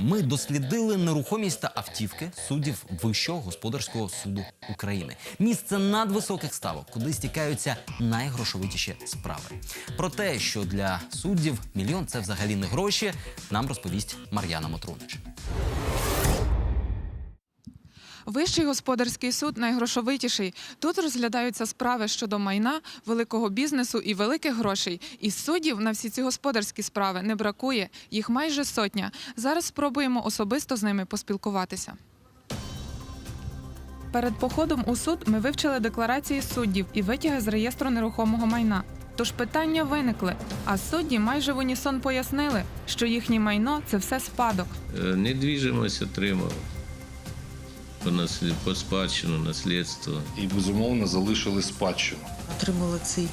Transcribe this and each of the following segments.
ми дослідили нерухомість та автівки суддів Вищого господарського суду України. Місце надвисоких ставок, куди стікаються найгрошовитіші справи. Про те, що для суддів мільйон це взагалі не гроші, нам розповість Мар'яна Мотрунич. Вищий господарський суд найгрошовитіший. Тут розглядаються справи щодо майна, великого бізнесу і великих грошей. І суддів на всі ці господарські справи не бракує. Їх майже сотня. Зараз спробуємо особисто з ними поспілкуватися. Перед походом у суд ми вивчили декларації суддів і витяги з реєстру нерухомого майна. Тож питання виникли. А судді майже в унісон пояснили, що їхнє майно це все спадок. Е, Недвіжимость отримав по, наслід... по спадщину, наслідство. і безумовно залишили спадщину. отримали ці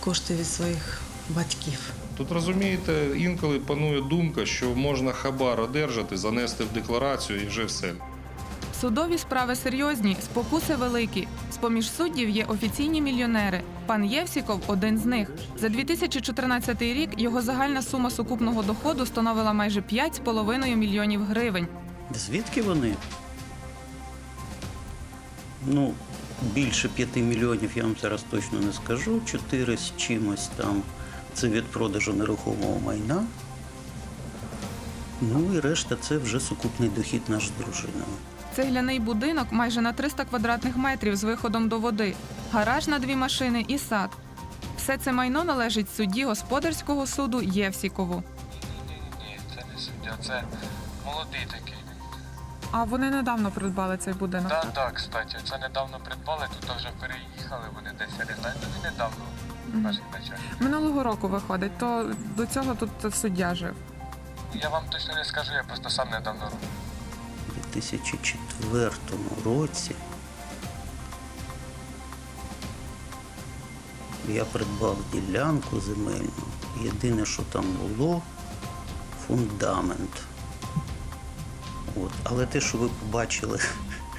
кошти від своїх батьків. Тут розумієте, інколи панує думка, що можна хабар одержати, занести в декларацію і вже все. Судові справи серйозні, спокуси великі. З-поміж суддів є офіційні мільйонери. Пан Євсіков один з них. За 2014 рік його загальна сума сукупного доходу становила майже 5,5 мільйонів гривень. Звідки вони? Ну, більше 5 мільйонів я вам зараз точно не скажу. 4 з чимось там це від продажу нерухомого майна. Ну і решта це вже сукупний дохід наш з дружиною. Цегляний будинок майже на 300 квадратних метрів з виходом до води, гараж на дві машини і сад. Все це майно належить судді господарського суду Євсікову. Ні, ні, ні, це не суддя, це молодий такий. А вони недавно придбали цей будинок. Так, так, кстати, це недавно придбали, тут вже переїхали вони десь, знаю, ну недавно, перший начальник. Минулого року виходить, то до цього тут суддя жив. Я вам точно не скажу, я просто сам недавно робив. У 2004 році я придбав ділянку земельну. Єдине, що там було, фундамент. От. Але те, що ви побачили,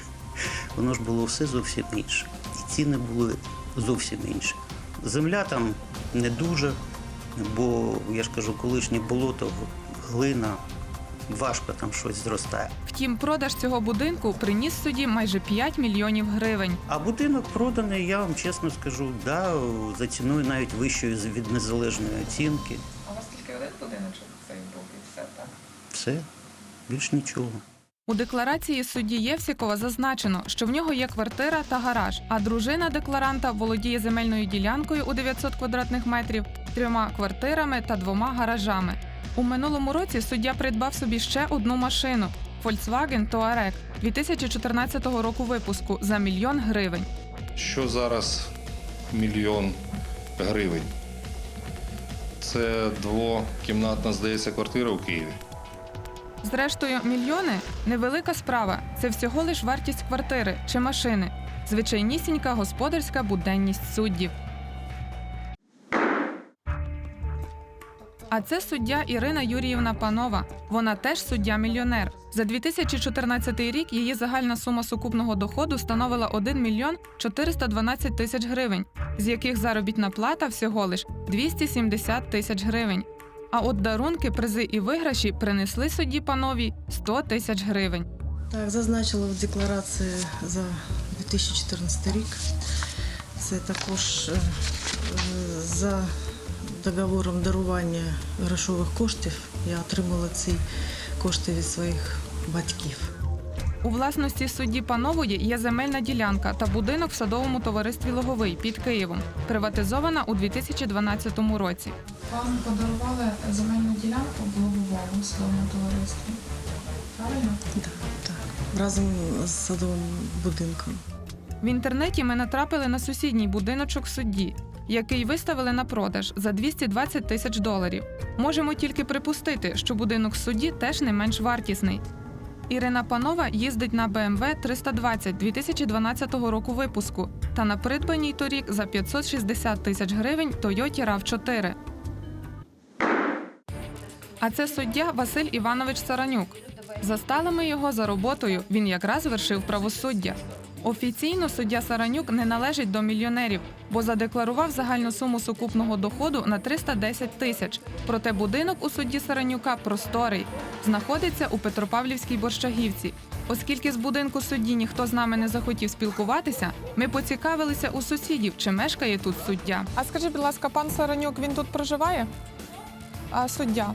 воно ж було все зовсім інше. І ціни були зовсім інші. Земля там не дуже, бо я ж кажу, колишнє болото, глина, важко там щось зростає. Втім, продаж цього будинку приніс судді майже 5 мільйонів гривень. А будинок проданий, я вам чесно скажу, да, за ціною навіть вищою від незалежної оцінки. А у вас тільки один будиночок цей був і все так. Все, більш нічого. У декларації судді Євсікова зазначено, що в нього є квартира та гараж, а дружина декларанта володіє земельною ділянкою у 900 квадратних метрів, трьома квартирами та двома гаражами. У минулому році суддя придбав собі ще одну машину Volkswagen Touareg 2014 року випуску за мільйон гривень. Що зараз мільйон гривень? Це двокімнатна, здається, квартира у Києві. Зрештою, мільйони невелика справа. Це всього лиш вартість квартири чи машини. Звичайнісінька господарська буденність суддів. А це суддя Ірина Юріївна Панова. Вона теж суддя-мільйонер. За 2014 рік її загальна сума сукупного доходу становила 1 мільйон 412 тисяч гривень, з яких заробітна плата всього лиш 270 тисяч гривень. А от дарунки, призи і виграші принесли судді панові 100 тисяч гривень. Так, зазначила в декларації за 2014 рік. Це також е, за договором дарування грошових коштів я отримала ці кошти від своїх батьків. У власності судді Панової є земельна ділянка та будинок в садовому товаристві Логовий під Києвом, приватизована у 2012 році. Вам подарували земельну ділянку в садовому товаристві. Правильно? Так, так. Разом з садовим будинком. В інтернеті ми натрапили на сусідній будиночок судді, який виставили на продаж за 220 тисяч доларів. Можемо тільки припустити, що будинок судді теж не менш вартісний. Ірина Панова їздить на BMW 320 2012 року випуску та на придбаній торік за 560 тисяч гривень Toyota RAV4. А це суддя Василь Іванович Саранюк. Застали ми його за роботою. Він якраз вершив правосуддя. Офіційно суддя Саранюк не належить до мільйонерів, бо задекларував загальну суму сукупного доходу на 310 тисяч. Проте будинок у судді Саранюка просторий, знаходиться у Петропавлівській Борщагівці. Оскільки з будинку судді ніхто з нами не захотів спілкуватися, ми поцікавилися у сусідів, чи мешкає тут суддя. А скажіть, будь ласка, пан Саранюк він тут проживає? А суддя?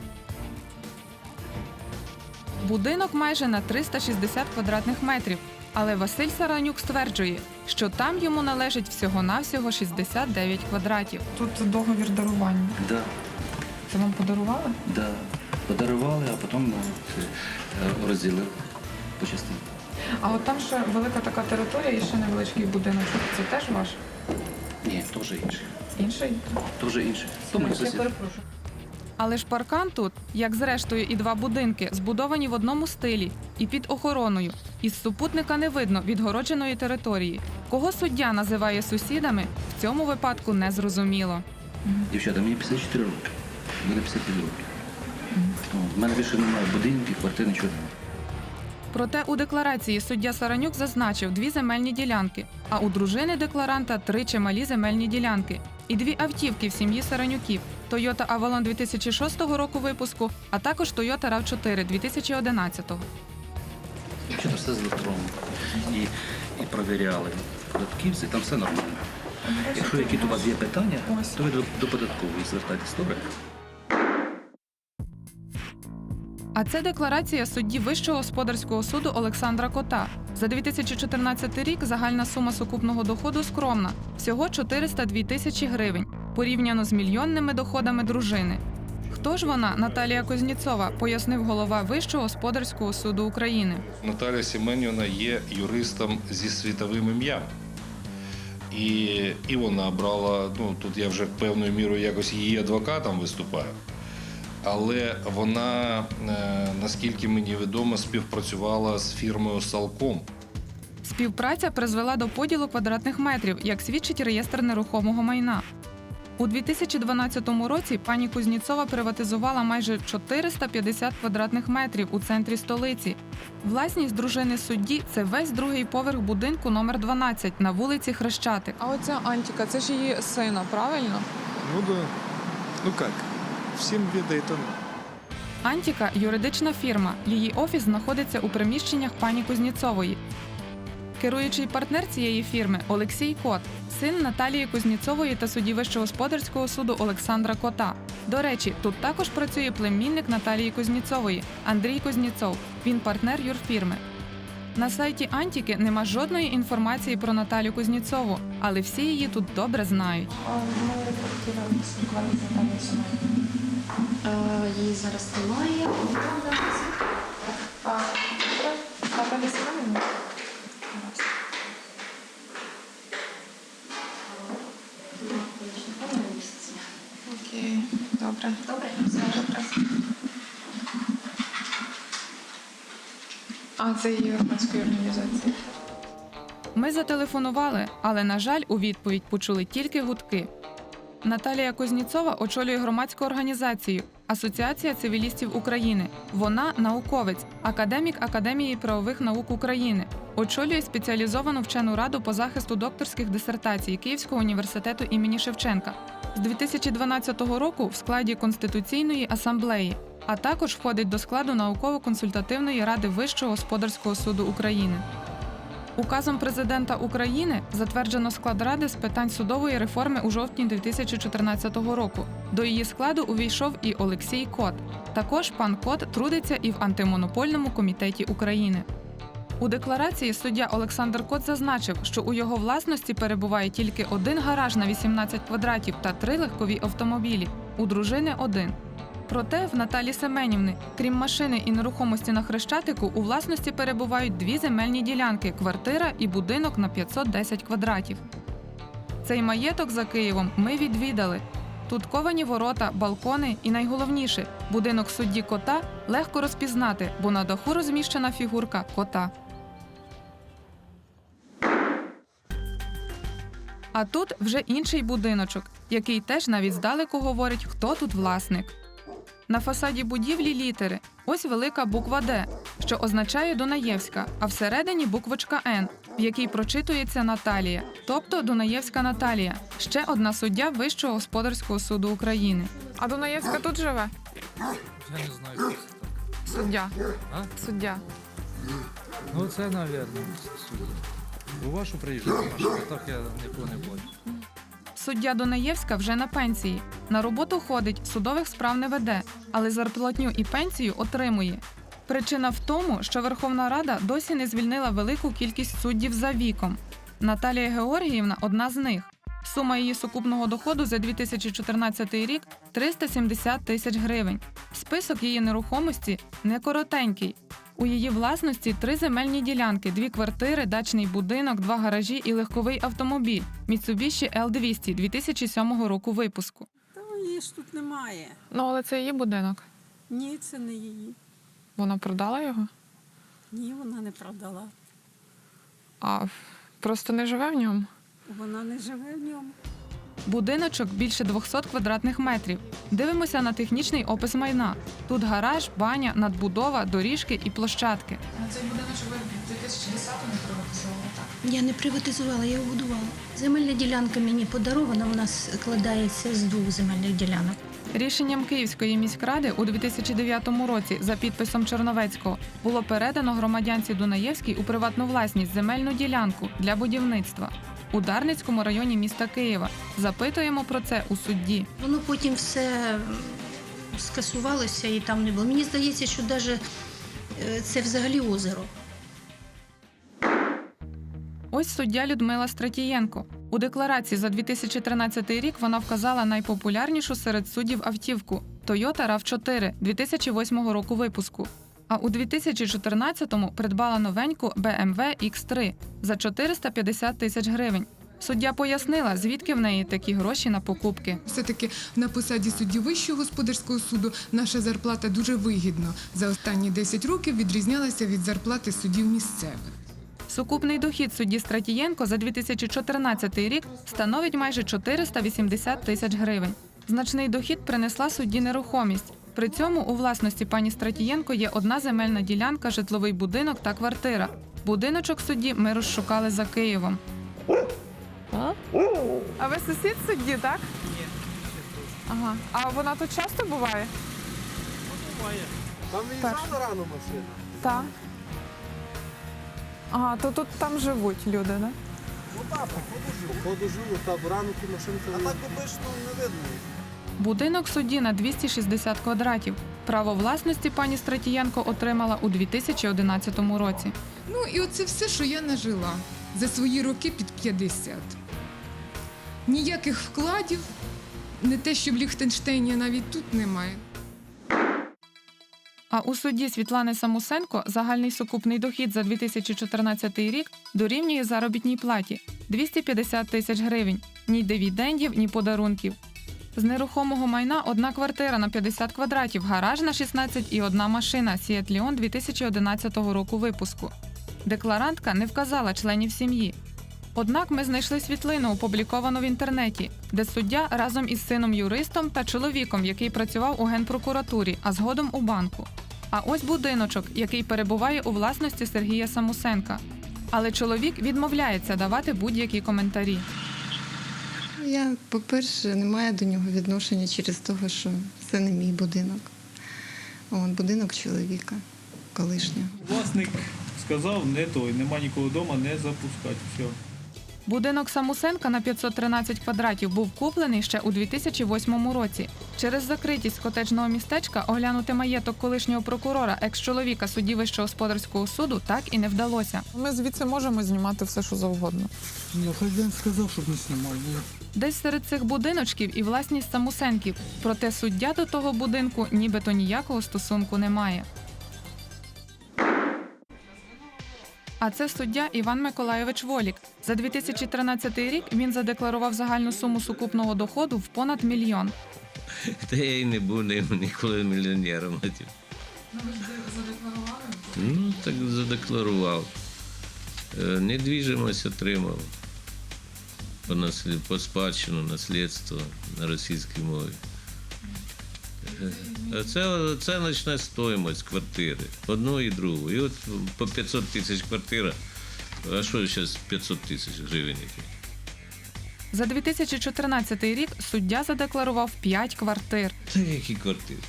Будинок майже на 360 квадратних метрів. Але Василь Саранюк стверджує, що там йому належить всього-навсього 69 квадратів. Тут договір дарування. Да, Це вам подарували? да. Подарували, а потім ну, е, розділили по частинам. А от там ще велика така територія і ще невеличкий будинок. Це теж ваш? Ні, теж інший. Інший? Теж інший. То мій сусід. Але ж паркан тут, як зрештою і два будинки, збудовані в одному стилі і під охороною. Із супутника не видно відгородженої території. Кого суддя називає сусідами, в цьому випадку не зрозуміло. Дівчата, мені 54 роки. Буде 55 років. В мене більше немає будинків, квартир, нічого. немає. Проте у декларації суддя Саранюк зазначив дві земельні ділянки, а у дружини декларанта три чималі земельні ділянки і дві автівки в сім'ї Саранюків Toyota Avalon 2006 року випуску, а також Toyota RAV4 2011. Дівчата все з електроном. І, і провіряли податківці, там все нормально. Якщо якісь у вас є питання, то ви до, до податкової звертайтесь, добре? А це декларація судді Вищого господарського суду Олександра Кота. За 2014 рік загальна сума сукупного доходу скромна всього 402 тисячі гривень, порівняно з мільйонними доходами дружини. Хто ж вона, Наталія Козніцова, пояснив голова Вищого господарського суду України. Наталя Сіменівна є юристом зі світовим ім'ям. І, і вона брала, ну тут я вже певною мірою якось її адвокатом виступаю. Але вона, е, наскільки мені відомо, співпрацювала з фірмою Салком. Співпраця призвела до поділу квадратних метрів, як свідчить реєстр нерухомого майна. У 2012 році пані Кузніцова приватизувала майже 450 квадратних метрів у центрі столиці. Власність дружини судді це весь другий поверх будинку номер 12 на вулиці Хрещатик. А оця Антіка, це ж її сина, правильно? Ну да. Ну как? Всем ведает он. Антіка юридична фірма. Її офіс знаходиться у приміщеннях пані Кузніцової. Керуючий партнер цієї фірми Олексій Кот, син Наталії Кузніцової та судді Вищого господарського суду Олександра Кота. До речі, тут також працює племінник Наталії Кузніцової Андрій Кузніцов. Він партнер юрфірми. На сайті Антіки нема жодної інформації про Наталю Кузніцову, але всі її тут добре знають. Е, Її зараз немає. Добре. Добре, Добре. А це її громадської організації. Ми зателефонували, але, на жаль, у відповідь почули тільки гудки. Наталія Козніцова очолює громадську організацію Асоціація цивілістів України. Вона науковець, академік Академії правових наук України. Очолює спеціалізовану вчену раду по захисту докторських дисертацій Київського університету імені Шевченка з 2012 року в складі Конституційної асамблеї, а також входить до складу науково-консультативної ради Вищого господарського суду України. Указом президента України затверджено склад ради з питань судової реформи у жовтні 2014 року. До її складу увійшов і Олексій Кот. Також пан Кот трудиться і в антимонопольному комітеті України. У декларації суддя Олександр Кот зазначив, що у його власності перебуває тільки один гараж на 18 квадратів та три легкові автомобілі. У дружини один. Проте в Наталі Семенівни, крім машини і нерухомості на Хрещатику, у власності перебувають дві земельні ділянки квартира і будинок на 510 квадратів. Цей маєток за Києвом ми відвідали. Тут ковані ворота, балкони і найголовніше будинок судді кота легко розпізнати, бо на даху розміщена фігурка кота. А тут вже інший будиночок, який теж навіть здалеку говорить, хто тут власник. На фасаді будівлі літери. Ось велика буква Д, що означає Дунаєвська, а всередині буквочка Н, в якій прочитується Наталія, тобто Дунаєвська Наталія, ще одна суддя Вищого господарського суду України. А Дунаєвська тут живе? Я не знаю, хто це так. Суддя. А? Суддя. Ну це, навірно, судді. У вашу приїжджати, а так я нікого не бачу. Суддя Дунаєвська вже на пенсії. На роботу ходить, судових справ не веде, але зарплатню і пенсію отримує. Причина в тому, що Верховна Рада досі не звільнила велику кількість суддів за віком. Наталія Георгіївна одна з них. Сума її сукупного доходу за 2014 рік 370 тисяч гривень. Список її нерухомості не коротенький. У її власності три земельні ділянки, дві квартири, дачний будинок, два гаражі і легковий автомобіль Mitsubishi L200 2007 року випуску. Та її ж тут немає. Ну, але це її будинок. Ні, це не її. Вона продала його, Ні, вона не продала. а просто не живе в ньому. Вона не живе в ньому. Будиночок більше 200 квадратних метрів. Дивимося на технічний опис майна. Тут гараж, баня, надбудова, доріжки і площадки. На Цей будиночок ви в 2010-му приватизували, так? Я не приватизувала, я його будувала. Земельна ділянка мені подарована, вона складається з двох земельних ділянок. Рішенням Київської міськради у 2009 році за підписом Черновецького було передано громадянці Дунаєвській у приватну власність земельну ділянку для будівництва у Дарницькому районі міста Києва. Запитуємо про це у судді. Воно потім все скасувалося і там не було. Мені здається, що навіть це взагалі озеро. Ось суддя Людмила Стратієнко. У декларації за 2013 рік вона вказала найпопулярнішу серед суддів автівку Toyota RAV4 2008 року випуску. А у 2014-му придбала новеньку BMW X3 за 450 тисяч гривень. Суддя пояснила, звідки в неї такі гроші на покупки. Все-таки на посаді судді Вищого господарського суду наша зарплата дуже вигідно. За останні 10 років відрізнялася від зарплати суддів місцевих. Сукупний дохід судді Стратієнко за 2014 рік становить майже 480 тисяч гривень. Значний дохід принесла судді нерухомість. При цьому у власності пані Стратієнко є одна земельна ділянка, житловий будинок та квартира. Будиночок судді ми розшукали за Києвом. А ви сусід судді, так? Ні. Ага. А вона тут часто буває? Там виїжджала рано машина. Так. Ага, то тут там живуть люди, так? Ну так, походу живу. Походу живу, так, ранку машинка. А так обично не видно. Будинок судді на 260 квадратів. Право власності пані Стратієнко отримала у 2011 році. Ну і оце все, що я нажила за свої роки під 50. Ніяких вкладів, не те, що в Ліхтенштейні навіть тут немає. А у суді Світлани Самусенко загальний сукупний дохід за 2014 рік дорівнює заробітній платі 250 тисяч гривень, ні дивідендів, ні подарунків. З нерухомого майна одна квартира на 50 квадратів, гараж на 16 і одна машина Seat Leon 2011 року випуску. Декларантка не вказала членів сім'ї. Однак ми знайшли світлину, опубліковану в інтернеті, де суддя разом із сином юристом та чоловіком, який працював у генпрокуратурі, а згодом у банку. А ось будиночок, який перебуває у власності Сергія Самусенка. Але чоловік відмовляється давати будь-які коментарі. Я, по-перше, не маю до нього відношення через те, що це не мій будинок. От, будинок чоловіка колишнього. Власник сказав, не той, нема нікого вдома, не запускати. Все. Будинок Самусенка на 513 квадратів був куплений ще у 2008 році. Через закритість котеджного містечка оглянути маєток колишнього прокурора, екс-чоловіка судді Вищого господарського суду, так і не вдалося. Ми звідси можемо знімати все, що завгодно. Ні, хазяїн сказав, щоб не знімав. Десь серед цих будиночків і власність Самусенків. Проте суддя до того будинку нібито ніякого стосунку не має. А це суддя Іван Миколайович Волік. За 2013 рік він задекларував загальну суму сукупного доходу в понад мільйон. Та я і не був ні- ніколи мільйонером. а ті- Ну, так задекларував. Е, Недвіжимость отримав. По спадщину, наслідство на російській мові. Це оціночна стоїмость квартири, одну і другу. І от по 500 тисяч квартира. А що зараз 500 тисяч гривень? які? За 2014 рік суддя задекларував 5 квартир. Та які квартири?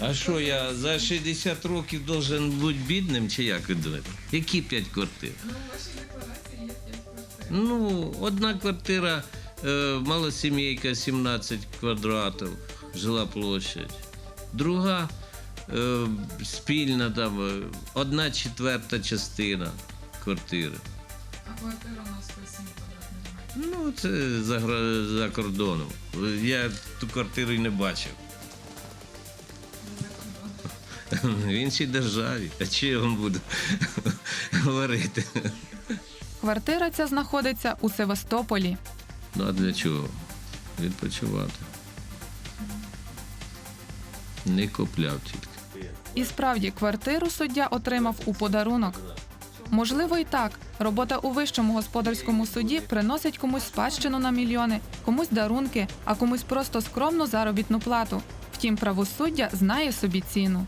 А що, я за 60 років должен бути бідним, чи як ви думаєте? Які 5 квартир? Ну, одна квартира, е, малосімейка, 17 квадратів, жила площадь. Друга е, спільна там, е, одна четверта частина квартири. А квартира у нас 107 квадратних. Ну, це за, за кордоном. Я ту квартиру і не бачив. В іншій державі. А чи я вам буду говорити? Квартира ця знаходиться у Севастополі. Ну а для чого? Відпочивати. Не купляв тільки. І справді, квартиру суддя отримав у подарунок. Можливо, і так. Робота у вищому господарському суді приносить комусь спадщину на мільйони, комусь дарунки, а комусь просто скромну заробітну плату. Втім, правосуддя знає собі ціну.